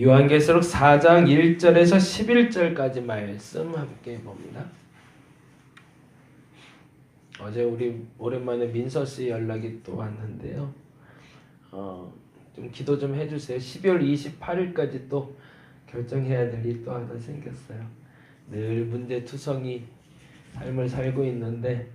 요한계시록 4장 1절에서 11절까지 말씀 함께 봅니다. 어제 우리 오랜만에 민서 씨 연락이 또 왔는데요. 어, 좀 기도 좀 해주세요. 12월 28일까지 또 결정해야 될 일이 또 하나 생겼어요. 늘 문제투성이 삶을 살고 있는데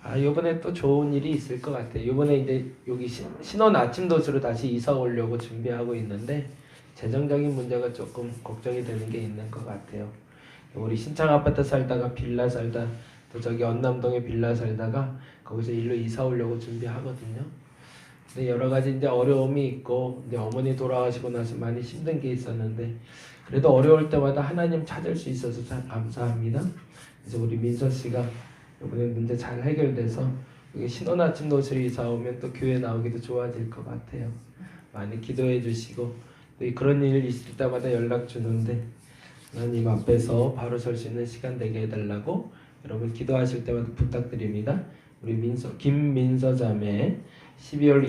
아 이번에 또 좋은 일이 있을 것 같아요. 이번에 이제 여기 신- 신혼 아침 도시로 다시 이사 오려고 준비하고 있는데 재정적인 문제가 조금 걱정이 되는 게 있는 것 같아요. 우리 신창 아파트 살다가 빌라 살다 또 저기 언남동에 빌라 살다가 거기서 일로 이사 오려고 준비하거든요. 근데 여러 가지 이제 어려움이 있고 이제 어머니 돌아가시고 나서 많이 힘든 게 있었는데 그래도 어려울 때마다 하나님 찾을 수 있어서 참 감사합니다. 그래서 우리 민서 씨가 이번에 문제 잘 해결돼서 여기 신혼 아침 도시로 이사 오면 또 교회 나오기도 좋아질 것 같아요. 많이 기도해 주시고 또 그런 일 있을 때마다 연락 주는데 하나님 앞에서 바로 설 수 있는 시간 되게 해달라고 여러분 기도하실 때마다 부탁드립니다. 우리 민서 김민서 자매 12월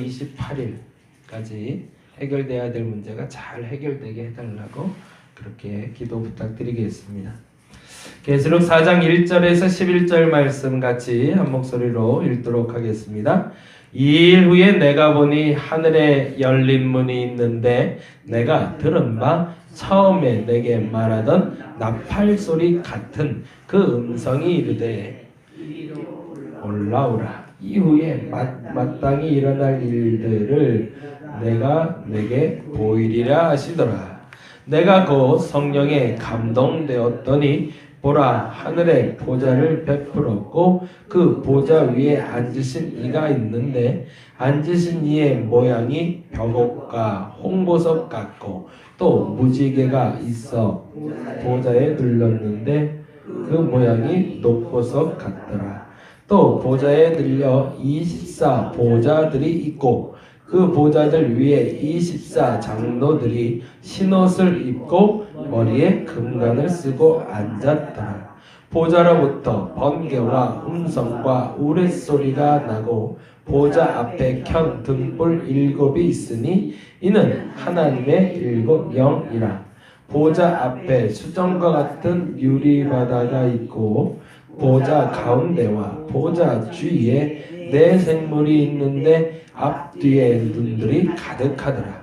28일까지 해결돼야 될 문제가 잘 해결되게 해달라고 그렇게 기도 부탁드리겠습니다. 계시록 4장 1절에서 11절 말씀 같이 한 목소리로 읽도록 하겠습니다. 이 일 후에 내가 보니 하늘에 열린 문이 있는데 내가 들은 바 처음에 내게 말하던 나팔 소리 같은 그 음성이 이르되 올라오라. 이후에 마, 마땅히 일어날 일들을 내가 내게 보이리라 하시더라. 내가 곧 성령에 감동되었더니 보라 하늘에 보좌를 베풀었고 그 보좌 위에 앉으신 이가 있는데 앉으신 이의 모양이 벽옥과 홍보석 같고 또 무지개가 있어 보좌에 눌렀는데 그 모양이 녹보석 같더라. 또 보좌에 들려 24 보좌들이 있고 그 보좌들 위에 24 장로들이 흰옷을 입고 머리에 금관을 쓰고 앉았더라. 보좌로부터 번개와 음성과 우레소리가 나고 보좌 앞에 켠 등불 일곱이 있으니 이는 하나님의 일곱 영이라. 보좌 앞에 수정과 같은 유리 바다가 있고 보좌 가운데와 보좌 주위에 네 생물이 있는데 앞뒤에 눈들이 가득하더라.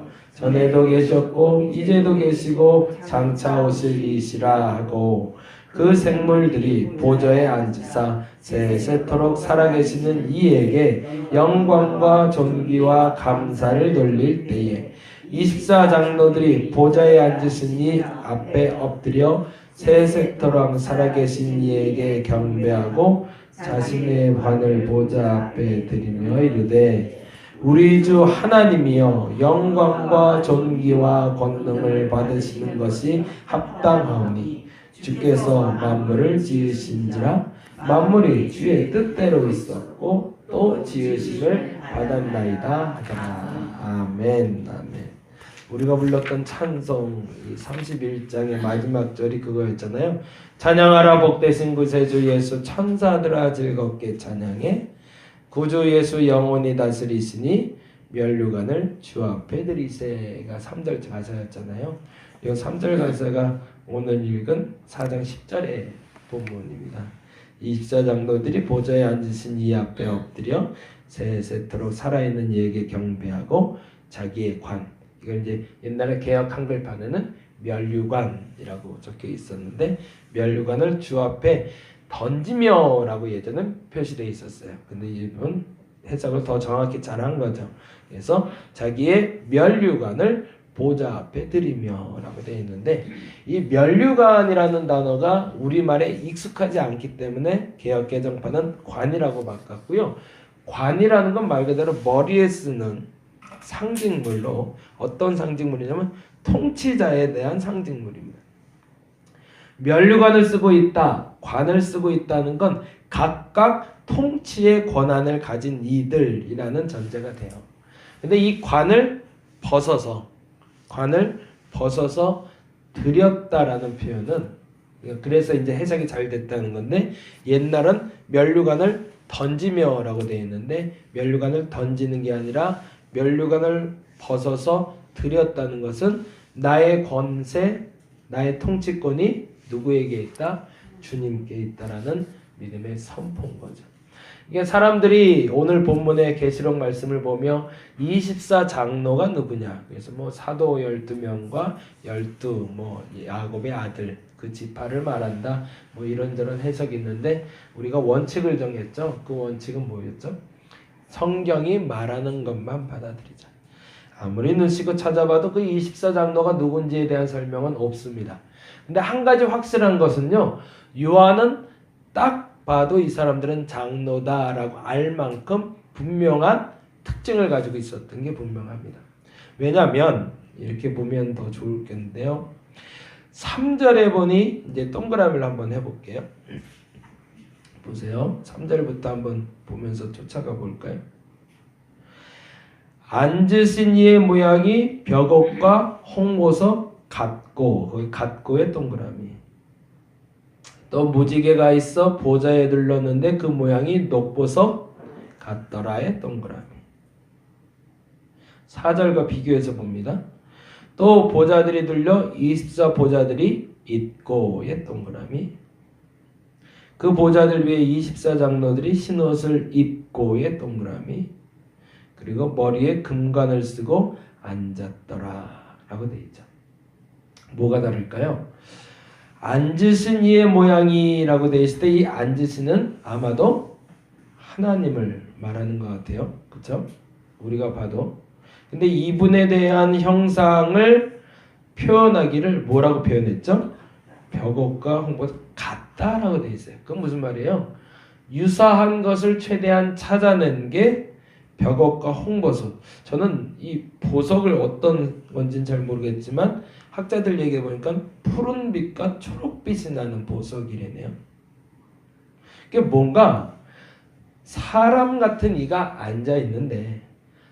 전에도 계셨고 이제도 계시고 장차 오실 이시라 하고 그 생물들이 보좌에 앉으사 세세토록 살아계시는 이에게 영광과 존귀와 감사를 돌릴 때에 24장로들이 보좌에 앉으신 이 앞에 엎드려 세세토록 살아계신 이에게 경배하고 자신의 관을 보좌 앞에 드리며 이르되 우리 주 하나님이여 영광과 존귀와 권능을 받으시는 것이 합당하오니 주께서 만물을 지으신지라. 만물이 주의 뜻대로 있었고 또 지으심을 받았나이다 아멘. 아멘. 우리가 불렀던 찬송 31장의 마지막 절이 그거였잖아요. 찬양하라 복되신 구세주 예수 천사들아 즐겁게 찬양해 구주 예수 영원히 다스리시니 멸류관을 주 앞에 드리세가 3절 가사였잖아요. 이 3절 가사가 오늘 읽은 4장 10절의 본문입니다. 24장로들이 보좌에 앉으신 이 앞에 엎드려 세세토록 살아있는 이에게 경배하고 자기의 관 이걸 이제 옛날에 개혁 한글판에는 멸류관이라고 적혀 있었는데 멸류관을 주 앞에 던지며라고 예전엔 표시되어 있었어요. 근데 이분 해석을 더 정확히 잘한 거죠. 그래서 자기의 멸류관을 보좌 앞에 드리며라고 되어 있는데 이 멸류관이라는 단어가 우리말에 익숙하지 않기 때문에 개혁 개정판은 관이라고 바꿨고요. 관이라는 건 말 그대로 머리에 쓰는 상징물로 어떤 상징물이냐면 통치자에 대한 상징물입니다. 면류관을 쓰고 있다, 관을 쓰고 있다는 건 각각 통치의 권한을 가진 이들이라는 전제가 돼요. 근데 이 관을 벗어서 관을 벗어서 드렸다라는 표현은 그래서 이제 해석이 잘 됐다는 건데 옛날은 면류관을 던지며라고 되어 있는데 면류관을 던지는 게 아니라 면류관을 벗어서 드렸다는 것은 나의 권세, 나의 통치권이 누구에게 있다? 주님께 있다라는 믿음의 선포인 거죠. 이게 사람들이 오늘 본문의 계시록 말씀을 보며 24 장로가 누구냐? 그래서 뭐 사도 12명과 12 뭐 야곱의 아들 그 지파를 말한다. 뭐 이런저런 해석이 있는데 우리가 원칙을 정했죠. 그 원칙은 뭐였죠? 성경이 말하는 것만 받아들이자. 아무리 눈시고 찾아봐도 그 24장로가 누군지에 대한 설명은 없습니다. 근데 한 가지 확실한 것은요. 요한은 딱 봐도 이 사람들은 장로다라고 알 만큼 분명한 특징을 가지고 있었던 게 분명합니다. 왜냐하면 이렇게 보면 더 좋을 텐데요. 3절에 보니 이제 동그라미를 한번 해볼게요. 보세요. 3절부터 한번 보면서 쫓아가 볼까요? 앉으신 이의 모양이 벽옥과 홍보석 같고 거기 같고의 동그라미 또 무지개가 있어 보좌에 둘렀는데 그 모양이 녹보석 같더라의 동그라미 4절과 비교해서 봅니다. 또 보좌들이 둘려 24 보좌들이 있고의 동그라미 그 보좌들 위에 24 장로들이 흰옷을 입고의 동그라미 그리고 머리에 금관을 쓰고 앉았더라 라고 되어 있죠. 뭐가 다를까요? 앉으신 이의 모양이라고 되어 있을 때 이 앉으신은 아마도 하나님을 말하는 것 같아요. 그렇죠? 우리가 봐도 근데 이분에 대한 형상을 표현하기를 뭐라고 표현했죠? 벽옥과 홍보 같다라고 되어 있어요. 그건 무슨 말이에요? 유사한 것을 최대한 찾아낸 게 벽옥과 홍보석. 저는 이 보석을 어떤 건지는 잘 모르겠지만 학자들 얘기해 보니까 푸른빛과 초록빛이 나는 보석이래네요. 이게 뭔가 사람 같은 이가 앉아 있는데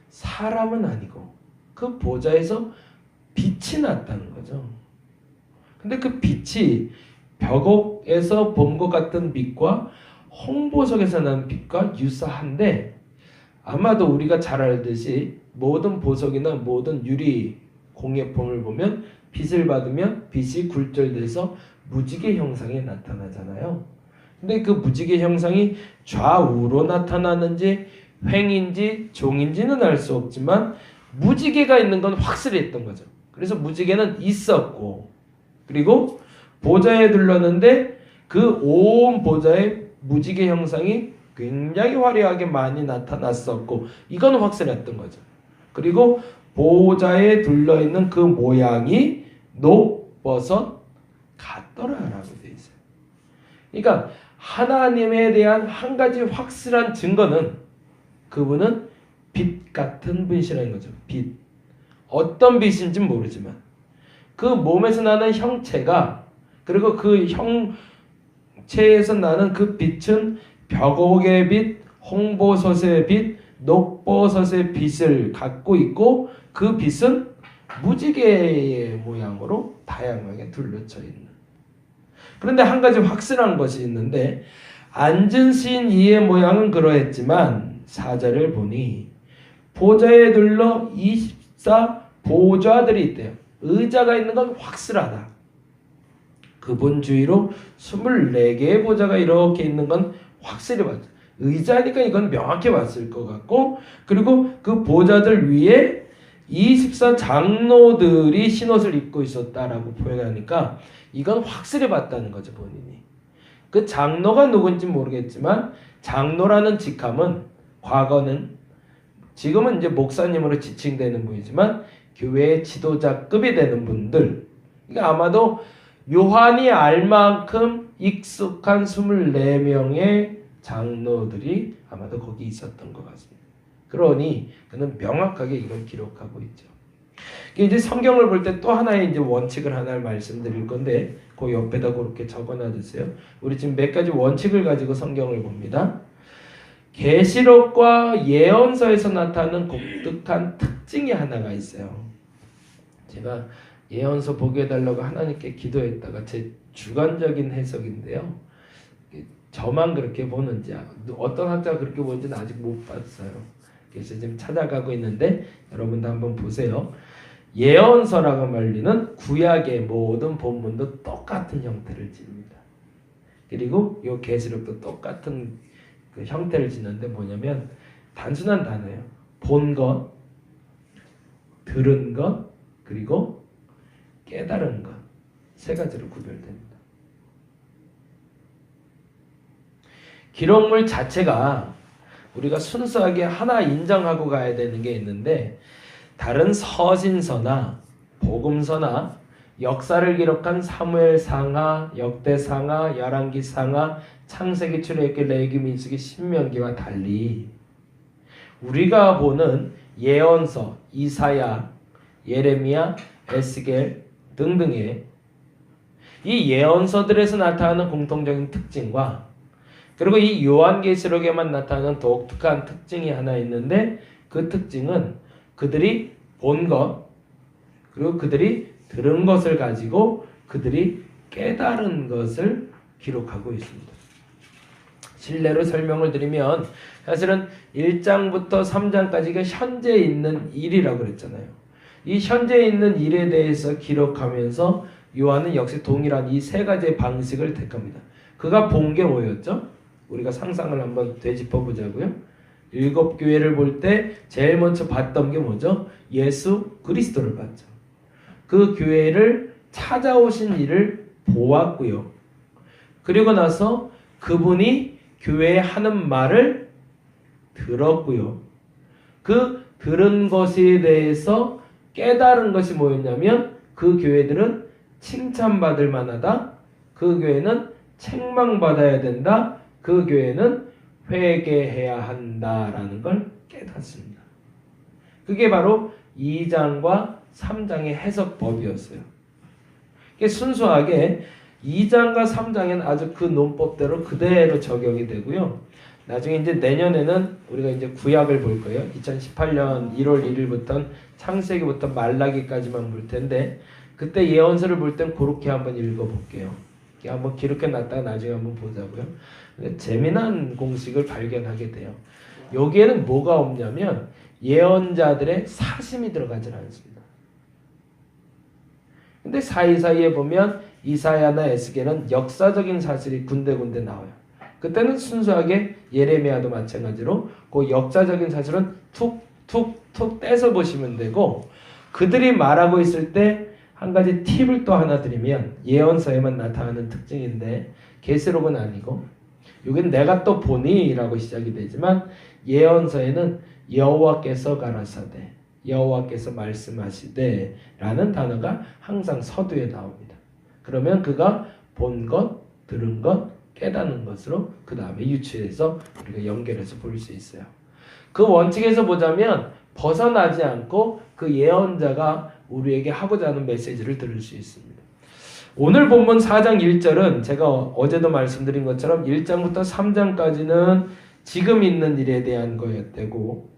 사람은 아니고 그 보좌에서 빛이 났다는 거죠. 근데 그 빛이 벽옥에서 본 것 같은 빛과 홍보석에서 나는 빛과 유사한데 아마도 우리가 잘 알듯이 모든 보석이나 모든 유리 공예품을 보면 빛을 받으면 빛이 굴절돼서 무지개 형상이 나타나잖아요. 근데 그 무지개 형상이 좌우로 나타나는지 횡인지 종인지는 알 수 없지만 무지개가 있는 건 확실했던 거죠. 그래서 무지개는 있었고 그리고 보좌에 둘렀는데 그 온 보좌에 무지개 형상이 굉장히 화려하게 많이 나타났었고 이건 확실했던 거죠. 그리고 보호자에 둘러 있는 그 모양이 녹버섯 같더라라고 돼 있어요. 그러니까 하나님에 대한 한 가지 확실한 증거는 그분은 빛 같은 분이시라는 거죠. 빛. 어떤 빛인지 모르지만 그 몸에서 나는 형체가 그리고 그 형체에서 나는 그 빛은 벽옥의 빛, 홍보섯의 빛, 녹버섯의 빛을 갖고 있고 그 빛은 무지개의 모양으로 다양하게 둘러쳐 있는. 그런데 한 가지 확실한 것이 있는데 앉으신 이의 모양은 그러했지만 사자를 보니 보좌에 둘러 24 보좌들이 있대요. 의자가 있는 건 확실하다. 그분 주위로 24개의 보좌가 이렇게 있는 건 확실히 봤죠. 의자니까 이건 명확히 봤을 것 같고 그리고 그 보좌들 위에 24 장로들이 신옷을 입고 있었다라고 표현하니까 이건 확실히 봤다는 거죠 본인이. 그 장로가 누군지 모르겠지만 장로라는 직함은 과거는 지금은 이제 목사님으로 지칭되는 분이지만 교회의 지도자급이 되는 분들. 그러니까 아마도 요한이 알 만큼 익숙한 24명의 장로들이 아마도 거기 있었던 것 같습니다. 그러니 그는 명확하게 이걸 기록하고 있죠. 이제 성경을 볼 때 또 하나의 이제 원칙을 하나를 말씀드릴 건데 그 옆에다 그렇게 적어놔 주세요. 우리 지금 몇 가지 원칙을 가지고 성경을 봅니다. 계시록과 예언서에서 나타나는 독특한 특징이 하나가 있어요. 제가 예언서 보게 해달라고 하나님께 기도했다가 제 주관적인 해석인데요. 저만 그렇게 보는지 어떤 학자가 그렇게 보는지는 아직 못 봤어요. 그래서 지금 찾아가고 있는데 여러분도 한번 보세요. 예언서라고 말리는 구약의 모든 본문도 똑같은 형태를 지닙니다. 그리고 이 계시록도 똑같은 그 형태를 짓는데 뭐냐면 단순한 단어예요. 본 것, 들은 것, 그리고 깨달은 것. 세 가지로 구별됩니다. 기록물 자체가 우리가 순수하게 하나 인정하고 가야 되는 게 있는데 다른 서신서나 복음서나 역사를 기록한 사무엘상하, 역대상하, 열왕기상하, 창세기, 출애굽기, 레위기, 민수기, 신명기와 달리 우리가 보는 예언서, 이사야, 예레미야, 에스겔 등등의 이 예언서들에서 나타나는 공통적인 특징과 그리고 이 요한계시록에만 나타나는 독특한 특징이 하나 있는데 그 특징은 그들이 본 것, 그리고 그들이 들은 것을 가지고 그들이 깨달은 것을 기록하고 있습니다. 실례로 설명을 드리면 사실은 1장부터 3장까지가 현재 있는 일이라고 그랬잖아요. 이 현재 있는 일에 대해서 기록하면서 요한은 역시 동일한 이 세 가지의 방식을 택합니다. 그가 본 게 뭐였죠? 우리가 상상을 한번 되짚어 보자고요. 일곱 교회를 볼 때 제일 먼저 봤던 게 뭐죠? 예수 그리스도를 봤죠. 그 교회를 찾아오신 일을 보았고요. 그리고 나서 그분이 교회에 하는 말을 들었고요. 그 들은 것에 대해서 깨달은 것이 뭐였냐면 그 교회들은 칭찬받을 만하다. 그 교회는 책망받아야 된다. 그 교회는 회개해야 한다라는 걸 깨닫습니다. 그게 바로 2장과 3장의 해석법이었어요. 순수하게 2장과 3장에는 아주 그 논법대로 그대로 적용이 되고요. 나중에 이제 내년에는 우리가 이제 구약을 볼 거예요. 2018년 1월 1일부터 창세기부터 말라기까지만 볼 텐데 그때 예언서를 볼 땐 그렇게 한번 읽어볼게요. 한번 기록해 놨다가 나중에 한번 보자고요. 재미난 공식을 발견하게 돼요. 여기에는 뭐가 없냐면 예언자들의 사심이 들어가지 않습니다. 근데 사이사이에 보면 이사야나 에스겔은 역사적인 사실이 군데군데 나와요. 그때는 순수하게 예레미야도 마찬가지로 그 역사적인 사실은 툭툭툭 떼서 보시면 되고 그들이 말하고 있을 때 한 가지 팁을 또 하나 드리면 예언서에만 나타나는 특징인데 계시록은 아니고 여기는 내가 또 보니라고 시작이 되지만 예언서에는 여호와께서 가라사대 여호와께서 말씀하시되 라는 단어가 항상 서두에 나옵니다. 그러면 그가 본 것, 들은 것, 깨닫는 것으로 그 다음에 유추해서 우리가 연결해서 볼 수 있어요. 그 원칙에서 보자면 벗어나지 않고 그 예언자가 우리에게 하고자 하는 메시지를 들을 수 있습니다. 오늘 본문 4장 1절은 제가 어제도 말씀드린 것처럼 1장부터 3장까지는 지금 있는 일에 대한 거였고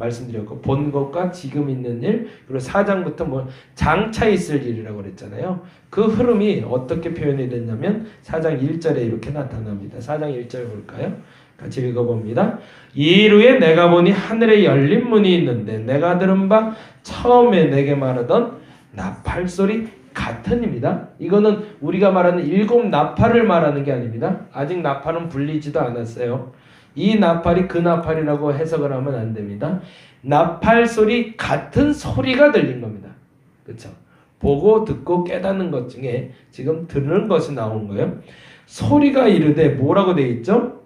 말씀드렸고 본 것과 지금 있는 일 그리고 4장부터 뭐 장차 있을 일이라고 그랬잖아요. 그 흐름이 어떻게 표현이 됐냐면 4장 1절에 이렇게 나타납니다. 4장 1절 볼까요? 같이 읽어봅니다. 이후에 내가 보니 하늘에 열린 문이 있는데 내가 들은 바 처음에 내게 말하던 나팔 소리 같은입니다. 이거는 우리가 말하는 일곱 나팔을 말하는 게 아닙니다. 아직 나팔은 불리지도 않았어요. 이 나팔이 그 나팔이라고 해석을 하면 안 됩니다. 나팔 소리 같은 소리가 들린 겁니다. 그렇죠? 보고 듣고 깨닫는 것 중에 지금 들은 것이 나온 거예요. 소리가 이르되 뭐라고 돼 있죠?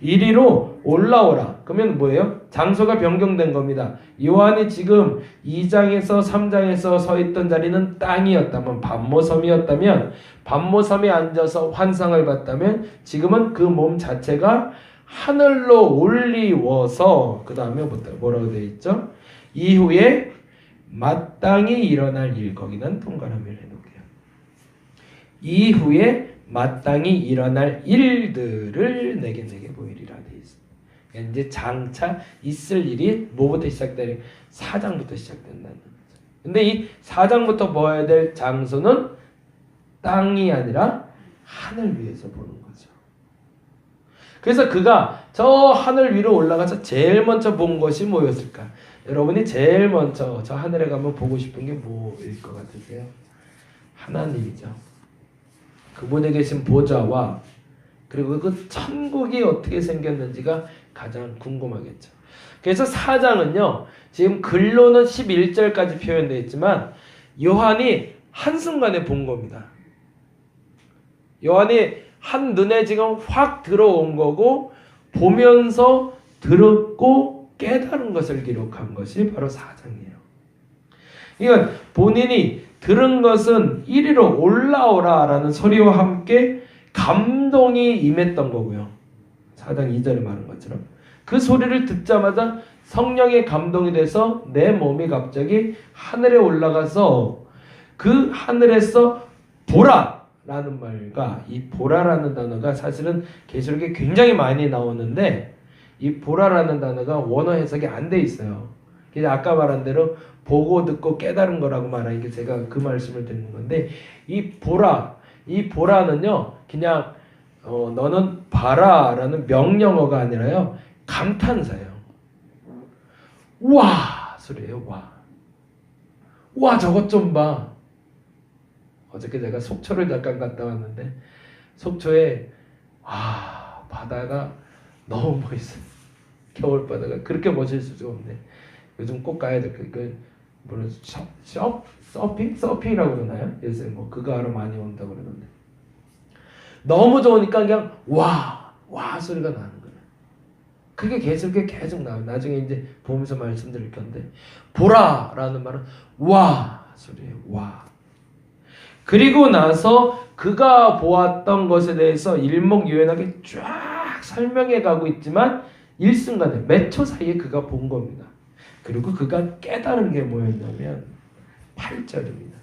이리로 올라오라. 그러면 뭐예요? 장소가 변경된 겁니다. 요한이 지금 2장에서 3장에서 서 있던 자리는 땅이었다면 반모섬이었다면 반모섬에 앉아서 환상을 봤다면 지금은 그 몸 자체가 하늘로 올리워서 그 다음에 뭐라고 되어 있죠? 이후에 마땅히 일어날 일 거기는 동그라미를 해놓을게요. 이후에 마땅히 일어날 일들을 내게 내게 보이리라 이제 장차 있을 일이 뭐부터 시작되는 사장부터 시작된다는 거죠. 근데 이 사장부터 보아야 될 장소는 땅이 아니라 하늘 위에서 보는 거죠. 그래서 그가 저 하늘 위로 올라가서 제일 먼저 본 것이 뭐였을까? 여러분이 제일 먼저 저 하늘에 가면 보고 싶은 게 뭐일 것 같으세요? 하나님이죠. 그분에 계신 보좌와 그리고 그 천국이 어떻게 생겼는지가 가장 궁금하겠죠. 그래서 사장은요, 지금 글로는 11절까지 표현되어 있지만, 요한이 한순간에 본 겁니다. 요한이 한 눈에 지금 확 들어온 거고, 보면서 들었고 깨달은 것을 기록한 것이 바로 사장이에요. 이건 본인이 들은 것은 이리로 올라오라 라는 소리와 함께 감동이 임했던 거고요. 사장 2절에 말한 것처럼. 그 소리를 듣자마자 성령의 감동이 돼서 내 몸이 갑자기 하늘에 올라가서 그 하늘에서 보라 라는 말과 이 보라라는 단어가 사실은 계시록에 굉장히 많이 나오는데 이 보라라는 단어가 원어 해석이 안 돼 있어요. 그래서 아까 말한 대로 보고 듣고 깨달은 거라고 말하는 게 제가 그 말씀을 드리는 건데 이 보라 이 보라는요 그냥 어, 너는 봐라라는 명령어가 아니라요 감탄사예요. 와 소리예요 와. 와 저것 좀 봐. 어저께 제가 속초를 잠깐 갔다 왔는데 속초에 와 바다가 너무 멋있어요. 겨울 바다가 그렇게 멋질 수가 없네. 요즘 꼭 가야 될 그, 그 서, 서, 서핑? 서핑이라고 그러나요? 요새 뭐 그거 하러 많이 온다고 그러는데 너무 좋으니까 그냥 와, 와 소리가 나는 거예요. 그게 계속 계속 나와요. 나중에 이제 보면서 말씀드릴 건데 보라라는 말은 와 소리예요. 와. 그리고 나서 그가 보았던 것에 대해서 일목요연하게 쫙 설명해 가고 있지만 일순간에 몇 초 사이에 그가 본 겁니다. 그리고 그가 깨달은 게 뭐였냐면 8절입니다.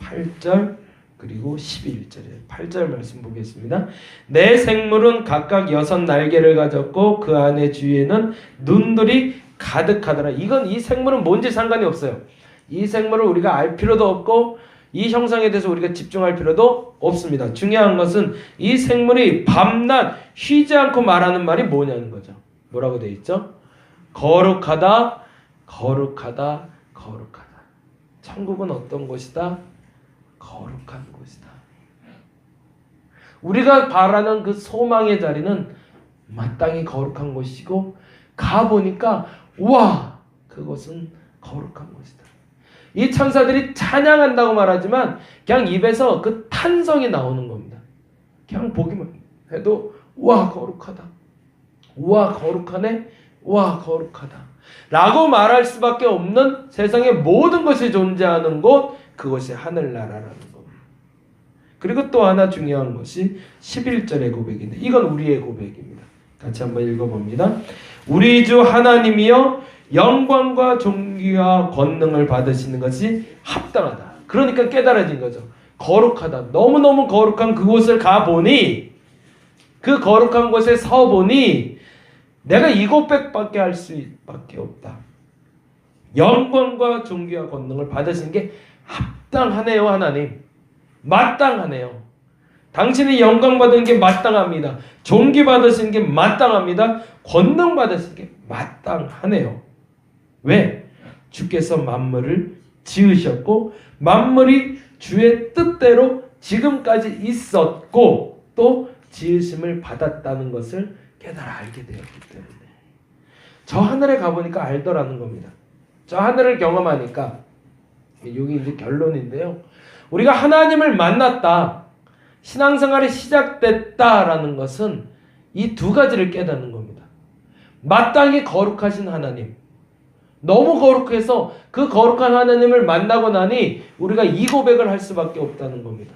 8절 그리고 11절에 8절 말씀 보겠습니다. 내 생물은 각각 여섯 날개를 가졌고 그 안에 주위에는 눈들이 가득하더라. 이건 이 생물은 뭔지 상관이 없어요. 이 생물을 우리가 알 필요도 없고 이 형상에 대해서 우리가 집중할 필요도 없습니다. 중요한 것은 이 생물이 밤낮 쉬지 않고 말하는 말이 뭐냐는 거죠. 뭐라고 돼 있죠? 거룩하다, 거룩하다, 거룩하다. 천국은 어떤 곳이다? 거룩한 곳이다. 우리가 바라는 그 소망의 자리는 마땅히 거룩한 곳이고 가 보니까 와 그것은 거룩한 곳이다. 이 천사들이 찬양한다고 말하지만 그냥 입에서 그 탄성이 나오는 겁니다. 그냥 보기만 해도 와 거룩하다. 와 거룩하네. 와 거룩하다. 라고 말할 수밖에 없는 세상의 모든 것이 존재하는 곳 그것이 하늘나라라는 겁니다. 그리고 또 하나 중요한 것이 11절의 고백인데 이건 우리의 고백입니다. 같이 한번 읽어봅니다. 우리 주 하나님이여 영광과 존귀와 권능을 받으시는 것이 합당하다. 그러니까 깨달아진 거죠. 거룩하다. 너무너무 거룩한 그곳을 가보니 그 거룩한 곳에 서보니 내가 이 고백밖에 할 수밖에 없다. 영광과 존귀와 권능을 받으신 게 합당하네요, 하나님. 마땅하네요. 당신이 영광 받은 게 마땅합니다. 존귀 받으신 게 마땅합니다. 권능 받으신 게 마땅하네요. 왜? 주께서 만물을 지으셨고 만물이 주의 뜻대로 지금까지 있었고 또 지으심을 받았다는 것을 깨달아 알게 되었기 때문에 저 하늘에 가보니까 알더라는 겁니다. 저 하늘을 경험하니까 여기 이제 결론인데요. 우리가 하나님을 만났다. 신앙생활이 시작됐다라는 것은 이 두 가지를 깨닫는 겁니다. 마땅히 거룩하신 하나님. 너무 거룩해서 그 거룩한 하나님을 만나고 나니 우리가 이 고백을 할 수밖에 없다는 겁니다.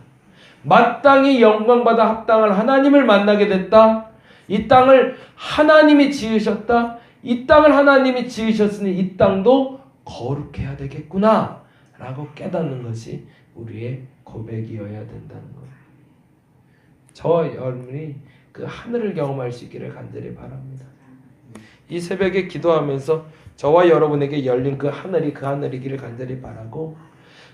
마땅히 영광받아 합당할 하나님을 만나게 됐다. 이 땅을 하나님이 지으셨다. 이 땅을 하나님이 지으셨으니 이 땅도 거룩해야 되겠구나. 라고 깨닫는 것이 우리의 고백이어야 된다는. 저와 여러분이 그 하늘을 경험할 수 있기를 간절히 바랍니다. 이 새벽에 기도하면서 저와 여러분에게 열린 그 하늘이 그 하늘이기를 간절히 바라고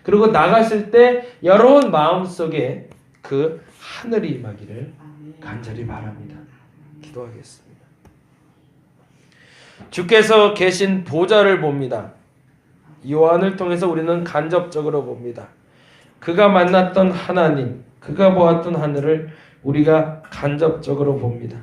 그리고 나가실 때 여러분 마음속에 그 하늘이 임하기를 간절히 바랍니다. 기도하겠습니다. 주께서 계신 보좌를 봅니다. 요한을 통해서 우리는 간접적으로 봅니다. 그가 만났던 하나님, 그가 보았던 하늘을 우리가 간접적으로 봅니다.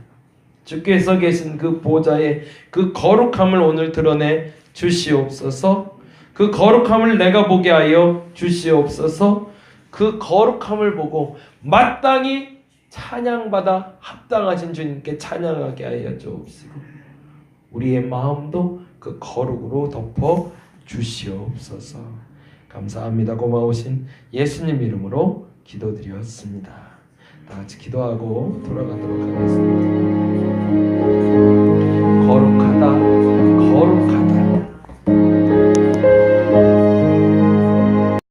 주께서 계신 그 보좌의 그 거룩함을 오늘 드러내 주시옵소서. 그 거룩함을 내가 보게 하여 주시옵소서. 그 거룩함을 보고 마땅히 찬양받아 합당하신 주님께 찬양하게 하여 주옵시고 우리의 마음도 그 거룩으로 덮어 주시옵소서. 감사합니다. 고마우신 예수님 이름으로 기도드렸습니다. 다 같이 기도하고 돌아가도록 하겠습니다. 거룩하다, 거룩하다.